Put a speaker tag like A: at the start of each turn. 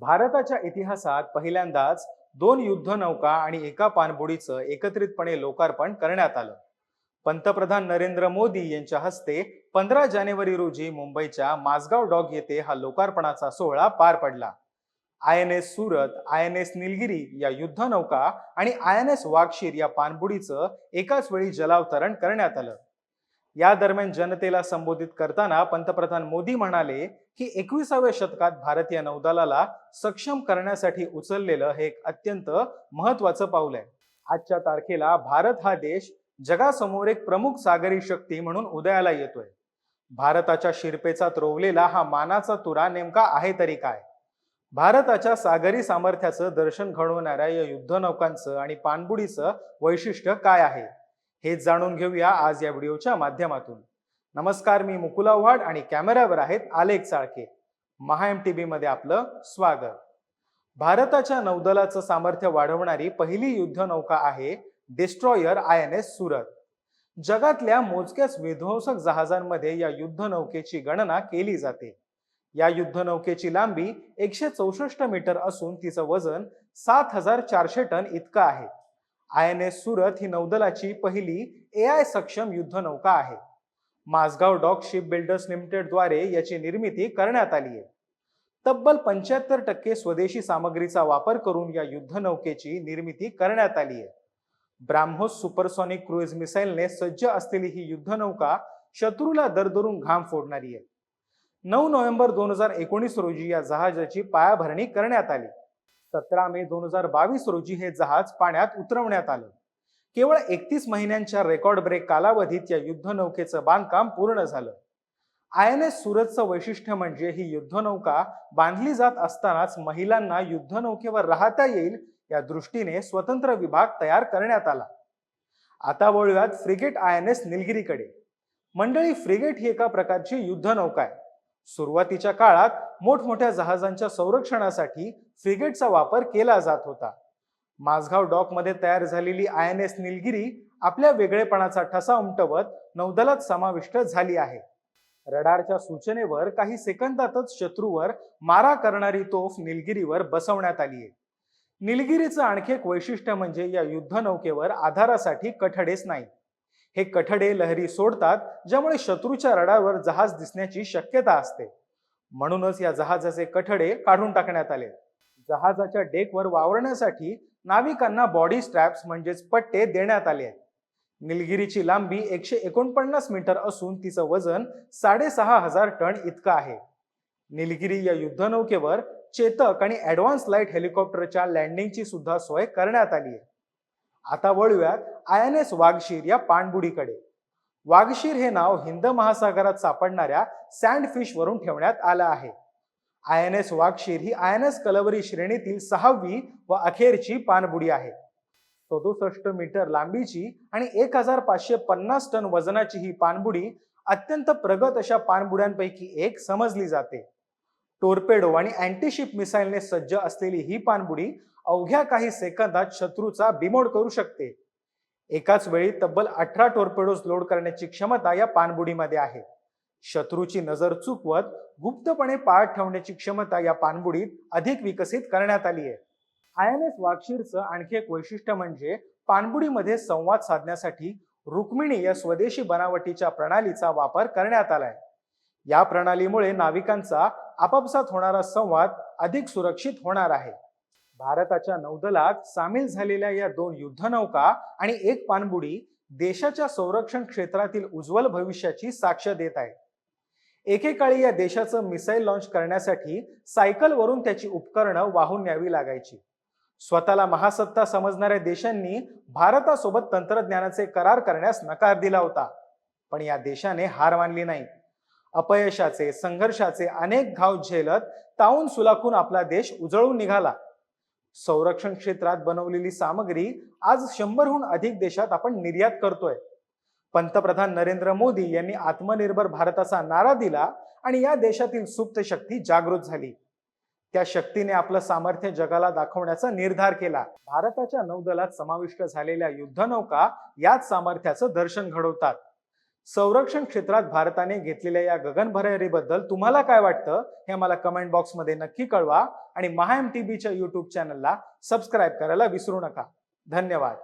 A: भारताच्या इतिहासात पहिल्यांदाच दोन युद्धनौका आणि एका पाणबुडीचं एकत्रितपणे लोकार्पण करण्यात आलं. पंतप्रधान नरेंद्र मोदी यांच्या हस्ते पंधरा जानेवारी रोजी मुंबईच्या माझगाव डॉग येथे हा लोकार्पणाचा सोहळा पार पडला. I N S Surat I N S Nilgiri या युद्धनौका आणि आय एन एस वाघशीर या पाणबुडीचं एकाच वेळी जलावतरण करण्यात आलं. या दरम्यान जनतेला संबोधित करताना पंतप्रधान मोदी म्हणाले की एकविसाव्या शतकात भारतीय नौदलाला सक्षम करण्यासाठी उचललेलं हे एक अत्यंत महत्वाचं पाऊल आहे. आजच्या तारखेला भारत हा देश जगासमोर एक प्रमुख सागरी शक्ती म्हणून उदयाला येतोय. भारताच्या शिरपेचा त्रोवलेला हा मानाचा तुरा नेमका आहे तरी काय? भारताच्या सागरी सामर्थ्याचं दर्शन घडवणाऱ्या या युद्धनौकांचं आणि पाणबुडीचं वैशिष्ट्य काय आहे? हे जाणून घेऊया आज या व्हिडिओच्या माध्यमातून. नमस्कार मी मुकुल आव्हाड आणि कॅमेऱ्यावर आहेत आलेख चाळके. महा एम टी मध्ये आपलं स्वागत. भारताच्या नौदलाचं सामर्थ्य वाढवणारी पहिली युद्धनौका आहे destroyer I N S Surat. जगातल्या मोजक्याच विध्वंसक जहाजांमध्ये या युद्धनौकेची गणना केली जाते. या युद्धनौकेची लांबी एकशे चौसष्ट मीटर असून तिचं वजन सात हजार चारशे टन इतकं आहे. आय एन एस सुरत ही नौदलाची पहिली ए आय सक्षम युद्धनौका आहे. माझगाव डॉक शिप बिल्डर्स लिमिटेडद्वारे याची निर्मिती करण्यात आली आहे. तब्बल पंच्याहत्तर टक्के स्वदेशी सामग्रीचा वापर करून या युद्धनौकेची निर्मिती करण्यात आली आहे. ब्राह्मोस सुपरसॉनिक क्रुइज मिसाईलने सज्ज असलेली ही युद्धनौका शत्रूला दरदरून घाम फोडणारी आहे. नऊ नोव्हेंबर दोन हजार एकोणीस रोजी या जहाजाची पायाभरणी करण्यात आली. सतरा मे दोन हजार बावीस रोजी हे जहाज पाण्यात उतरवण्यात आलं. केवळ एकतीस महिन्यांच्या रेकॉर्ड ब्रेक कालावधीत या युद्धनौकेचं बांधकाम पूर्ण झालं. आय एन एस सुरतचं वैशिष्ट्य म्हणजे ही युद्धनौका बांधली जात असतानाच महिलांना युद्धनौकेवर राहता येईल या दृष्टीने स्वतंत्र विभाग तयार करण्यात आला. आता वळूयात फ्रिगेट आय एन एस निलगिरीकडे. मंडळी फ्रिगेट ही एका प्रकारची युद्धनौका आहे. सुरुवातीच्या काळात मोठमोठ्या जहाजांच्या संरक्षणासाठी फ्रिगेटचा वापर केला जात होता. माझगाव डॉकमध्ये तयार झालेली आय एन एस निलगिरी आपल्या वेगळेपणाचा ठसा उमटवत नौदलात समाविष्ट झाली आहे. रडारच्या सूचनेवर काही सेकंदातच शत्रूवर मारा करणारी तोफ निलगिरीवर बसवण्यात आली आहे. निलगिरीचं आणखी एक वैशिष्ट्य म्हणजे या युद्धनौकेवर आधारासाठी कठडेच नाही. हे कठडे लहरी सोडतात ज्यामुळे शत्रूच्या रडावर जहाज दिसण्याची शक्यता असते. म्हणूनच या जहाजाचे कठडे काढून टाकण्यात आले. जहाजाच्या डेकवर वावरण्यासाठी नाविकांना बॉडी स्ट्रॅप्स म्हणजेच पट्टे देण्यात आले. आहेत निलगिरीची लांबी एकशे एकोणपन्नास मीटर असून तिचं वजन साडेसहा हजार टन इतकं आहे. निलगिरी या युद्धनौकेवर चेतक आणि ऍडव्हान्स लाइट हेलिकॉप्टरच्या लँडिंगची सुद्धा सोय करण्यात आली आहे आता वळूयात आय एन एस वाघशीर या पाणबुडीकडे. वाघशीर हे नाव हिंद महासागरात सापडणाऱ्या सँडफिश वरून ठेवण्यात आलं आहे. आय एन एस वाघशीर ही आय एन एस कलवरी श्रेणीतील सहावी व अखेरची पाणबुडी आहे. सदुसष्ट मीटर लांबीची आणि एक हजार पाचशे पन्नास टन वजनाची ही पाणबुडी अत्यंत प्रगत अशा पाणबुड्यांपैकी एक समजली जाते. टोरपेडो आणि अँटीशिप मिसाईलने सज्ज असलेली ही पाणबुडी अवघ्या काही सेकंदात शत्रूचा बिमोड करू शकते. एकाच वेळी तब्बल अठरा टोरपेडोज लोड करण्याची क्षमता या पाणबुडीमध्ये आहे. शत्रूची नजर चुकवत गुप्तपणे पाळ ठेवण्याची क्षमता या पाणबुडीत अधिक विकसित करण्यात आली आहे. आय एन एस वाक्षीरचं आणखी एक वैशिष्ट्य म्हणजे पाणबुडीमध्ये संवाद साधण्यासाठी रुक्मिणी या स्वदेशी बनावटीच्या प्रणालीचा वापर करण्यात आलाय. या प्रणालीमुळे नाविकांचा आपापसात होणारा संवाद अधिक सुरक्षित होणार आहे. भारताच्या नौदलात सामील झालेल्या या दोन युद्धनौका आणि एक पाणबुडी देशाच्या संरक्षण क्षेत्रातील उज्ज्वल भविष्याची साक्ष देत आहे एकेकाळी या देशाचं मिसाईल लॉन्च करण्यासाठी सायकलवरून त्याची उपकरणं वाहून न्यावी लागायची. स्वतःला महासत्ता समजणाऱ्या देशांनी भारतासोबत तंत्रज्ञानाचे करार करण्यास नकार दिला होता पण या देशाने हार मानली नाही. अपयशाचे संघर्षाचे अनेक घाव झेलत ताऊन सुलाखून आपला देश उजळून निघाला. संरक्षण क्षेत्रात बनवलेली सामग्री आज शंभरहून अधिक देशात आपण निर्यात करतोय. पंतप्रधान नरेंद्र मोदी यांनी आत्मनिर्भर भारताचा नारा दिला आणि या देशातील सुप्त शक्ती जागृत झाली. त्या शक्तीने आपलं सामर्थ्य जगाला दाखवण्याचा निर्धार केला. भारताच्या नौदलात समाविष्ट झालेल्या युद्धनौका याच सामर्थ्याचं दर्शन घडवतात. संरक्षण क्षेत्रात भारताने घेतलेल्या या गगनभरारीबद्दल तुम्हाला काय वाटतं हे मला कमेंट बॉक्समध्ये नक्की कळवा. आणि महाएम टीव्हीच्या टी बीच्या युट्यूब चॅनलला सबस्क्राईब करायला विसरू नका. धन्यवाद.